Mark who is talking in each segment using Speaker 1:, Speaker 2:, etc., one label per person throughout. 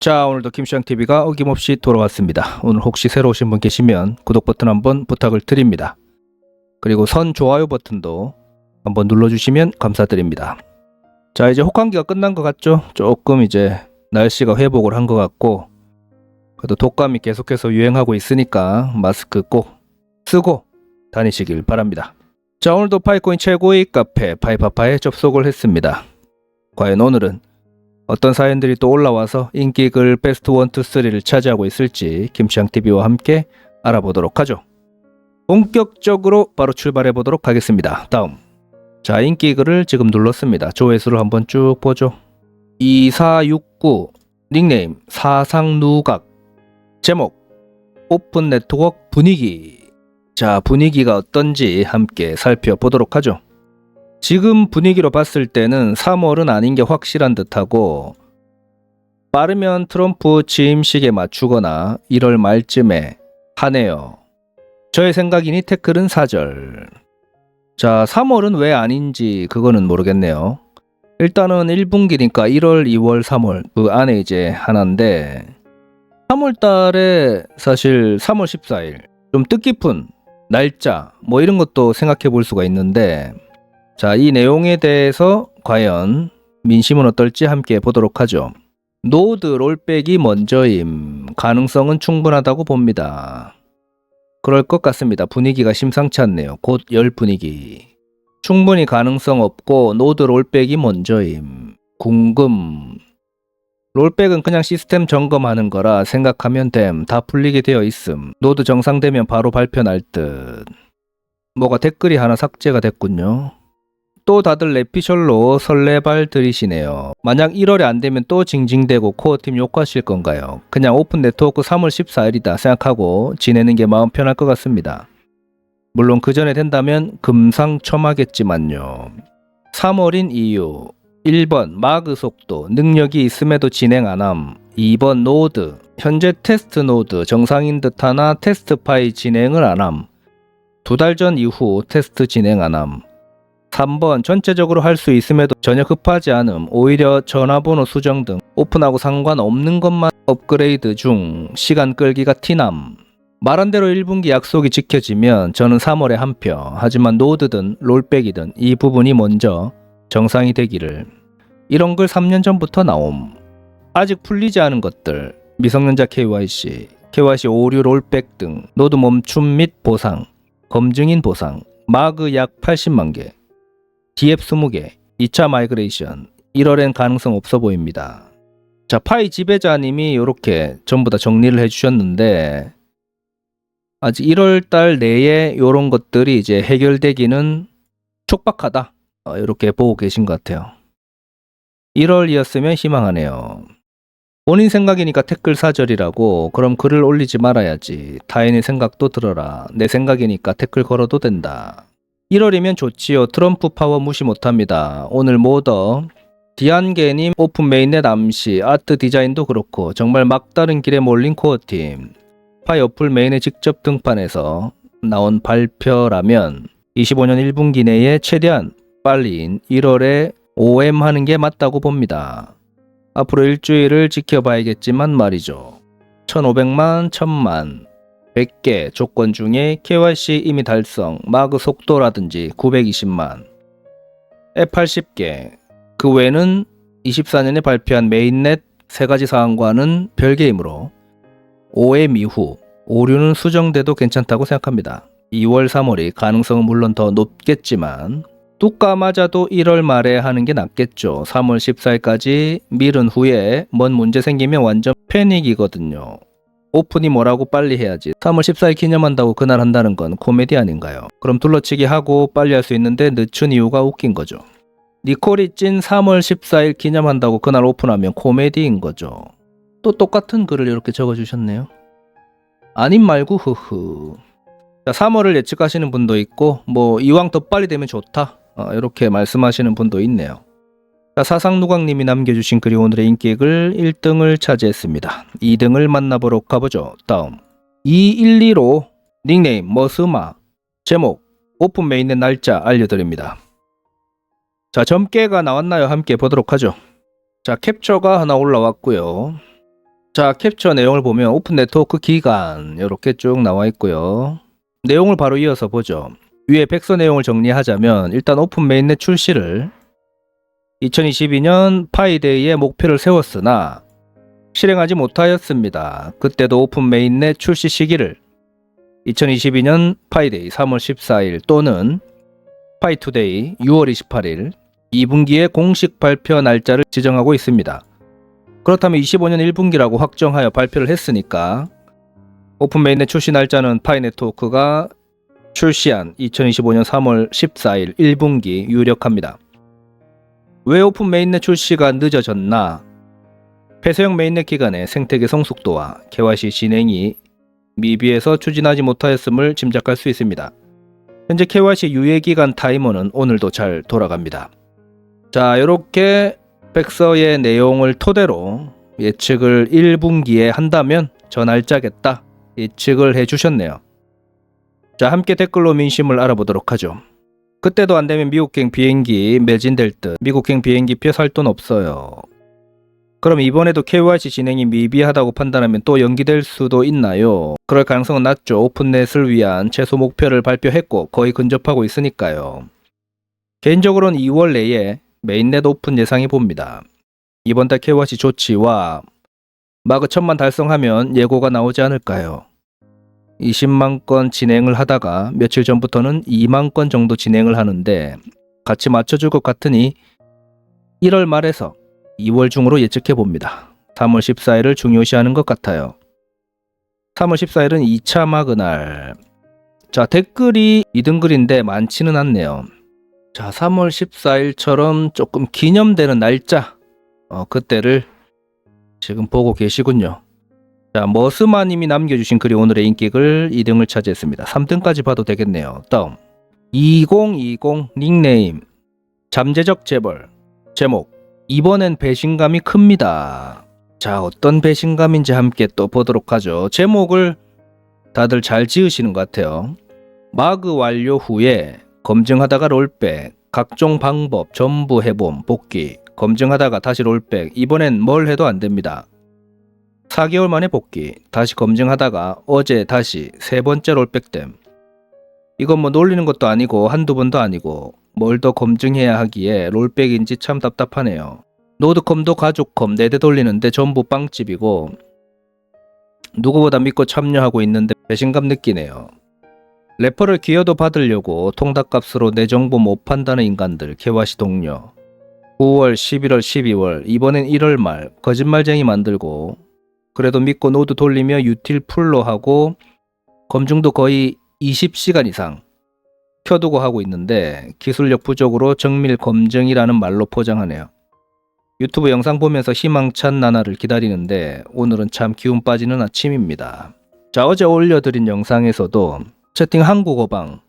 Speaker 1: 자 오늘도 김시장TV가 어김없이 돌아왔습니다. 오늘 혹시 새로 오신 분 계시면 구독 버튼 한번 부탁을 드립니다. 그리고 선 좋아요 버튼도 한번 눌러주시면 감사드립니다. 자 이제 혹한기가 끝난 것 같죠? 조금 이제 날씨가 회복을 한 것 같고 그래도 독감이 계속해서 유행하고 있으니까 마스크 꼭 쓰고 다니시길 바랍니다. 자 오늘도 파이코인 최고의 카페 파이파파에 접속을 했습니다. 과연 오늘은 어떤 사연들이 또 올라와서 인기글 베스트 1, 2, 3를 차지하고 있을지 김치향TV와 함께 알아보도록 하죠. 본격적으로 바로 출발해 보도록 하겠습니다. 다음. 자, 인기글을 지금 눌렀습니다. 조회수를 한번 쭉 보죠. 2469 닉네임 사상누각 제목 오픈 네트워크 분위기 자, 분위기가 어떤지 함께 살펴보도록 하죠. 지금 분위기로 봤을 때는 3월은 아닌 게 확실한 듯하고 빠르면 트럼프 취임식에 맞추거나 1월 말쯤에 하네요. 저의 생각이니 태클은 4절. 자, 3월은 왜 아닌지 그거는 모르겠네요. 일단은 1분기니까 1월, 2월, 3월 그 안에 이제 하나인데 3월 달에 사실 3월 14일 좀 뜻깊은 날짜 뭐 이런 것도 생각해 볼 수가 있는데 자, 이 내용에 대해서 과연 민심은 어떨지 함께 보도록 하죠. 노드 롤백이 먼저임. 가능성은 충분하다고 봅니다. 그럴 것 같습니다. 분위기가 심상치 않네요. 곧 열 분위기. 충분히 가능성 없고 노드 롤백이 먼저임. 궁금. 롤백은 그냥 시스템 점검하는 거라 생각하면 됨. 다 풀리게 되어 있음. 노드 정상되면 바로 발표 날 듯. 뭐가 댓글이 하나 삭제가 됐군요. 또 다들 레피셜로 설레발 들이시네요. 만약 1월에 안 되면 또 징징대고 코어팀 욕하실 건가요? 그냥 오픈 네트워크 3월 14일이다 생각하고 지내는 게 마음 편할 것 같습니다. 물론 그 전에 된다면 금상첨화겠지만요. 3월인 이유 1번 마그 속도 능력이 있음에도 진행 안함 2번 노드 현재 테스트 노드 정상인 듯하나 테스트 파이 진행을 안함 두 달 전 이후 테스트 진행 안함 3번 전체적으로 할 수 있음에도 전혀 급하지 않음. 오히려 전화번호 수정 등 오픈하고 상관없는 것만 업그레이드 중 시간 끌기가 티남. 말한 대로 1분기 약속이 지켜지면 저는 3월에 한 표. 하지만 노드든 롤백이든 이 부분이 먼저 정상이 되기를 이런 글 3년 전부터 나옴 아직 풀리지 않은 것들 미성년자 KYC KYC 오류 롤백 등 노드 멈춤 및 보상 검증인 보상 마그 약 80만 개 DF 20개, 2차 마이그레이션 1월엔 가능성 없어 보입니다. 자, 파이 지배자님이 이렇게 전부 다 정리를 해주셨는데 아직 1월 달 내에 이런 것들이 이제 해결되기는 촉박하다. 어, 이렇게 보고 계신 것 같아요. 1월이었으면 희망하네요. 본인 생각이니까 댓글 사절이라고 그럼 글을 올리지 말아야지. 타인의 생각도 들어라. 내 생각이니까 댓글 걸어도 된다. 1월이면 좋지요. 트럼프 파워 무시 못합니다. 오늘 모더 디안게님 오픈 메인넷 암시 아트 디자인도 그렇고 정말 막다른 길에 몰린 코어팀 파이 어플 메인에 직접 등판해서 나온 발표라면 25년 1분기 내에 최대한 빨리인 1월에 OM 하는 게 맞다고 봅니다. 앞으로 일주일을 지켜봐야겠지만 말이죠. 1500만, 1000만, 100개 조건 중에 KYC 이미 달성, 마그 속도라든지 920만, F80개, 그 외에는 24년에 발표한 메인넷 세 가지 사항과는 별개이므로 5회 이후 오류는 수정돼도 괜찮다고 생각합니다. 2월, 3월이 가능성은 물론 더 높겠지만 뚜까 맞아도 1월 말에 하는 게 낫겠죠. 3월 14일까지 미룬 후에 뭔 문제 생기면 완전 패닉이거든요. 오픈이 뭐라고 빨리 해야지. 3월 14일 기념한다고 그날 한다는 건 코미디 아닌가요? 그럼 둘러치기 하고 빨리 할 수 있는데 늦춘 이유가 웃긴 거죠. 니콜이 찐 3월 14일 기념한다고 그날 오픈하면 코미디인 거죠. 또 똑같은 글을 이렇게 적어주셨네요. 아님 말고 흐흐. 자, 3월을 예측하시는 분도 있고 뭐 이왕 더 빨리 되면 좋다. 어, 이렇게 말씀하시는 분도 있네요. 자, 사상누광님이 남겨주신 글이 오늘의 인기글 1등을 차지했습니다. 2등을 만나보러 가보죠. 다음 2115 닉네임 머스마 제목 오픈 메인의 날짜 알려드립니다. 자, 점괘가 나왔나요? 함께 보도록 하죠. 자, 캡처가 하나 올라왔고요. 자, 캡처 내용을 보면 오픈 네트워크 기간 이렇게 쭉 나와 있고요. 내용을 바로 이어서 보죠. 위에 백서 내용을 정리하자면 일단 오픈 메인넷 출시를 2022년 파이데이에 목표를 세웠으나 실행하지 못하였습니다. 그때도 오픈 메인넷 출시 시기를 2022년 파이데이 3월 14일 또는 파이투데이 6월 28일 2분기의 공식 발표 날짜를 지정하고 있습니다. 그렇다면 25년 1분기라고 확정하여 발표를 했으니까 오픈 메인넷 출시 날짜는 파이 네트워크가 출시한 2025년 3월 14일 1분기 유력합니다. 왜 오픈 메인넷 출시가 늦어졌나? 폐쇄형 메인넷 기간의 생태계 성숙도와 KYC 진행이 미비해서 추진하지 못하였음을 짐작할 수 있습니다. 현재 KYC 유예 기간 타이머는 오늘도 잘 돌아갑니다. 자, 이렇게 백서의 내용을 토대로 예측을 1분기에 한다면 저 날짜겠다 예측을 해주셨네요. 자, 함께 댓글로 민심을 알아보도록 하죠. 그때도 안 되면 미국행 비행기 매진될 듯 미국행 비행기표 살 돈 없어요. 그럼 이번에도 KYC 진행이 미비하다고 판단하면 또 연기될 수도 있나요? 그럴 가능성은 낮죠. 오픈넷을 위한 최소 목표를 발표했고 거의 근접하고 있으니까요. 개인적으로는 2월 내에 메인넷 오픈 예상해 봅니다. 이번 달 KYC 조치와 마그 천만 달성하면 예고가 나오지 않을까요? 20만 건 진행을 하다가 며칠 전부터는 2만 건 정도 진행을 하는데 같이 맞춰줄 것 같으니 1월 말에서 2월 중으로 예측해 봅니다. 3월 14일을 중요시하는 것 같아요. 3월 14일은 2차 마그 날. 자, 댓글이 2등 글인데 많지는 않네요. 자, 3월 14일처럼 조금 기념되는 날짜. 어, 그때를 지금 보고 계시군요. 자, 머스마님이 남겨주신 글이 오늘의 인기글 2등을 차지했습니다. 3등까지 봐도 되겠네요. 다음 2020 닉네임 잠재적 재벌 제목 이번엔 배신감이 큽니다. 자, 어떤 배신감인지 함께 또 보도록 하죠. 제목을 다들 잘 지으시는 것 같아요. 마그 완료 후에 검증하다가 롤백, 각종 방법 전부 해봄, 복귀, 검증하다가 다시 롤백, 이번엔 뭘 해도 안 됩니다. 4개월 만에 복귀, 다시 검증하다가 어제 다시 세 번째 롤백댐. 이건 뭐 놀리는 것도 아니고 한두 번도 아니고 뭘 더 검증해야 하기에 롤백인지 참 답답하네요. 노드컴도 가족컴 네 대 돌리는데 전부 빵집이고 누구보다 믿고 참여하고 있는데 배신감 느끼네요. 래퍼를 기여도 받으려고 통닭값으로 내 정보 못 판다는 인간들 개화시 동료 9월, 11월, 12월 이번엔 1월 말 거짓말쟁이 만들고 그래도 믿고 노드 돌리며 유틸 풀로 하고 검증도 거의 20시간 이상 켜두고 하고 있는데 기술력 부족으로 정밀 검증이라는 말로 포장하네요. 유튜브 영상 보면서 희망찬 나날을 기다리는데 오늘은 참 기운 빠지는 아침입니다. 자 어제 올려드린 영상에서도 채팅 한국어방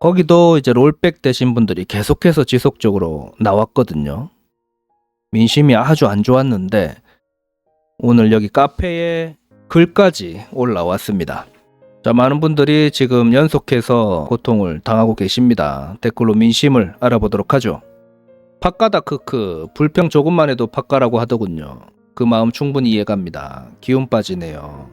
Speaker 1: 거기도 이제 롤백 되신 분들이 계속해서 지속적으로 나왔거든요. 민심이 아주 안 좋았는데 오늘 여기 카페에 글까지 올라왔습니다. 자, 많은 분들이 지금 연속해서 고통을 당하고 계십니다. 댓글로 민심을 알아보도록 하죠. 팟가다 크크 불평 조금만 해도 팟가라고 하더군요. 그 마음 충분히 이해갑니다. 기운 빠지네요.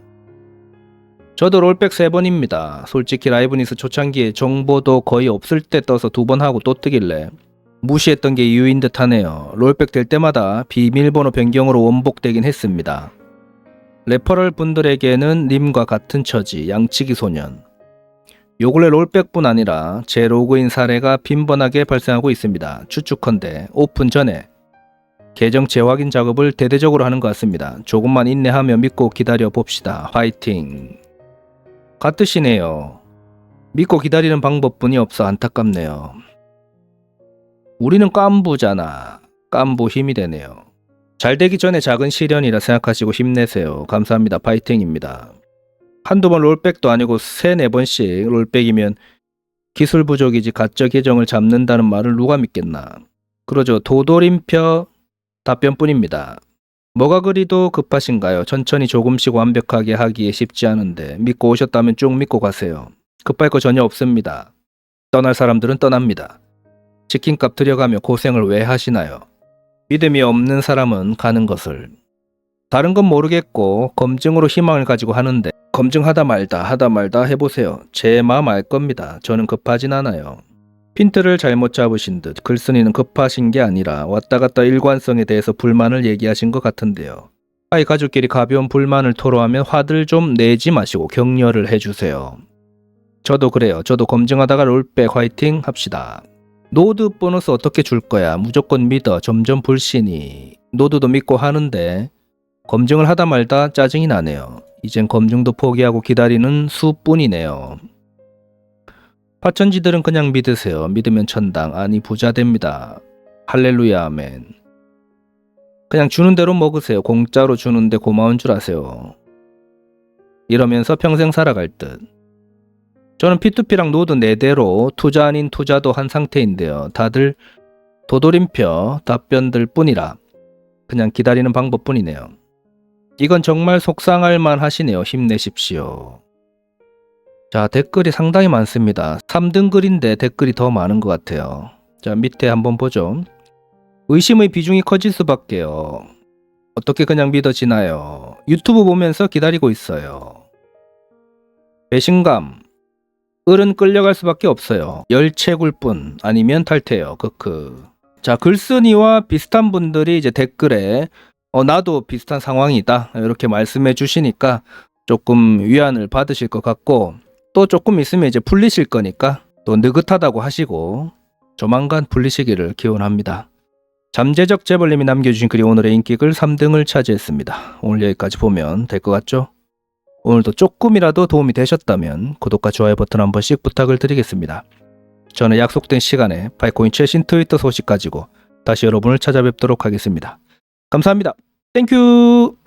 Speaker 1: 저도 롤백 3번입니다. 솔직히 라이브니스 초창기에 정보도 거의 없을 때 떠서 두 번 하고 또 뜨길래 무시했던 게 이유인 듯 하네요. 롤백 될 때마다 비밀번호 변경으로 원복되긴 했습니다. 레퍼럴 분들에게는 님과 같은 처지, 양치기 소년. 요 근래 롤백뿐 아니라 제 로그인 사례가 빈번하게 발생하고 있습니다. 추측컨대 오픈 전에 계정 재확인 작업을 대대적으로 하는 것 같습니다. 조금만 인내하며 믿고 기다려 봅시다. 화이팅. 같으시네요. 믿고 기다리는 방법뿐이 없어 안타깝네요. 우리는 깐부잖아. 깐부 힘이 되네요. 잘 되기 전에 작은 시련이라 생각하시고 힘내세요. 감사합니다. 파이팅입니다. 한두 번 롤백도 아니고 세 네 번씩 롤백이면 기술 부족이지 가짜 계정을 잡는다는 말을 누가 믿겠나. 그러죠. 도돌임표 답변뿐입니다. 뭐가 그리도 급하신가요? 천천히 조금씩 완벽하게 하기에 쉽지 않은데 믿고 오셨다면 쭉 믿고 가세요. 급할 거 전혀 없습니다. 떠날 사람들은 떠납니다. 치킨값 들여가며 고생을 왜 하시나요? 믿음이 없는 사람은 가는 것을. 다른 건 모르겠고 검증으로 희망을 가지고 하는데 검증하다 말다 하다 말다 해보세요. 제 마음 알 겁니다. 저는 급하진 않아요. 핀트를 잘못 잡으신 듯 글쓴이는 급하신 게 아니라 왔다 갔다 일관성에 대해서 불만을 얘기하신 것 같은데요. 아이 가족끼리 가벼운 불만을 토로하면 화들 좀 내지 마시고 격려를 해주세요. 저도 그래요. 저도 검증하다가 롤백 화이팅 합시다. 노드 보너스 어떻게 줄 거야? 무조건 믿어. 점점 불신이. 노드도 믿고 하는데 검증을 하다 말다 짜증이 나네요. 이젠 검증도 포기하고 기다리는 수뿐이네요. 파천지들은 그냥 믿으세요. 믿으면 천당, 아니 부자 됩니다. 할렐루야 아멘. 그냥 주는 대로 먹으세요. 공짜로 주는데 고마운 줄 아세요. 이러면서 평생 살아갈 듯. 저는 P2P랑 노드 4대로 투자 아닌 투자도 한 상태인데요. 다들 도돌림표 답변들 뿐이라 그냥 기다리는 방법뿐이네요. 이건 정말 속상할 만 하시네요. 힘내십시오. 자, 댓글이 상당히 많습니다. 3등 글인데 댓글이 더 많은 것 같아요. 자, 밑에 한번 보죠. 의심의 비중이 커질 수밖에요. 어떻게 그냥 믿어지나요? 유튜브 보면서 기다리고 있어요. 배신감. 을은 끌려갈 수밖에 없어요. 열채굴 뿐 아니면 탈퇴요. 크크. 자, 글쓴이와 비슷한 분들이 이제 댓글에 어, 나도 비슷한 상황이다. 이렇게 말씀해 주시니까 조금 위안을 받으실 것 같고 또 조금 있으면 이제 풀리실 거니까 또 느긋하다고 하시고 조만간 풀리시기를 기원합니다. 잠재적 재벌님이 남겨주신 글이 오늘의 인기글 3등을 차지했습니다. 오늘 여기까지 보면 될 것 같죠? 오늘도 조금이라도 도움이 되셨다면 구독과 좋아요 버튼 한 번씩 부탁을 드리겠습니다. 저는 약속된 시간에 파이코인 최신 트위터 소식 가지고 다시 여러분을 찾아뵙도록 하겠습니다. 감사합니다. 땡큐!